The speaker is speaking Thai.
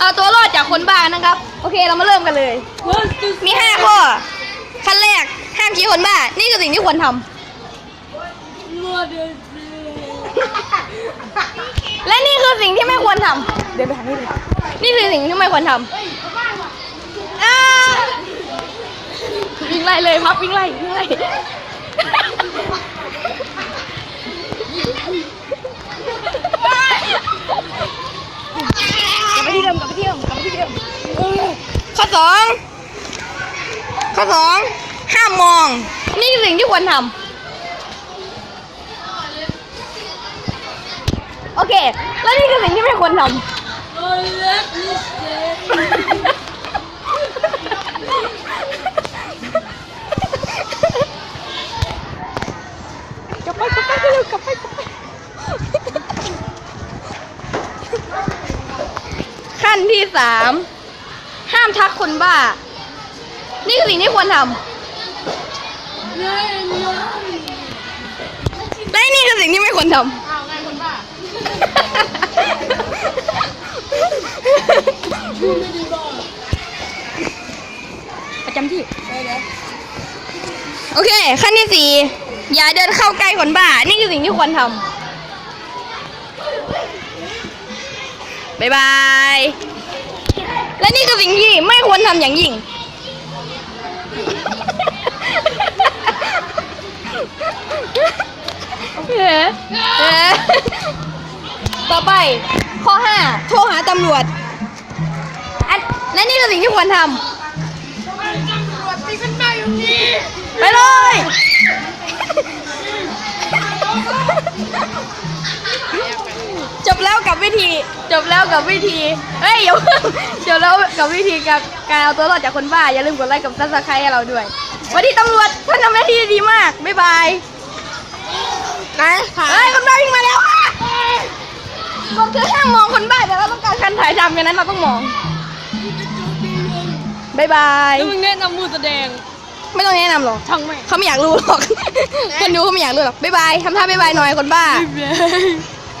เอาตัวรอดจากคนบ้านะครับ โอเคเรามาเริ่มกันเลย มีห้าข้อขั้นแรกห้ามชี้คนบ้า นี่คือสิ่งที่ควรทำและนี่คือสิ่งที่ไม่ควรทำเดินไปทางนี้เลยนี่คือสิ่งที่ไม่ควรทำอ่าวิ่งไล่เลยพับวิ่งไล่วิ่งไล่ กลับไปที่เดิมกลับไปที่เดิมกลับไปที่เดิม ข้อสองข้อสองห้ามมอง นี่คือสิ่งที่ควรทำโอเค แล้วนี่คือสิ่งที่ไม่ควรทำกลับไปกลับไปเร็วกลับไปกลับไปขั้นที่สาม ห้ามทักคนบ้า นี่คือสิ่งที่ควรทำและนี่คือสิ่งที่ไม่ควรทำประจำที่โอเค ขั้นที่สี่อย่าเดินเข้าใกล้คนบ้า นี่คือสิ่งที่ควรทำบายบาย และนี่คือสิ่งที่ไม่ควรทำอย่างยิ่ง เอ๊ะเอ๊ะต่อไป ข้อห้าโทรหาตำรวจอันและนี่คือสิ่งที่ควรทำไปเลยจบแล้ว กับวิธี จบแล้วกับวิธีเฮ้ยอย่าเพิ่งจบแล้วกับวิธีการการเอาตัวรอดจากคนบ้าอย่าลืมกดไลค์กับซับสไครต์ให้เราด้วยสวัสดีตำรวจท่านทำหน้าที่ดีมาก บ๊ายบายนะเฮ้ยคนบ้าวิ่งมาแล้วอะบอกเธอห้ามมองคนบ้าแต่เราต้องการการถ่ายทำอย่างนั้นเราต้องมองบ๊ายบายแล้วมึงแนะนำมือแสดง ไม่ต้องแนะนำหรอกช่างแม่งเขาไม่อยากรู้หรอกคนดูเขาไม่อยากรู้หรอกบ๊ายบายทำท่าบ๊ายบายหน่อยคนบ้าบ๊ายบาย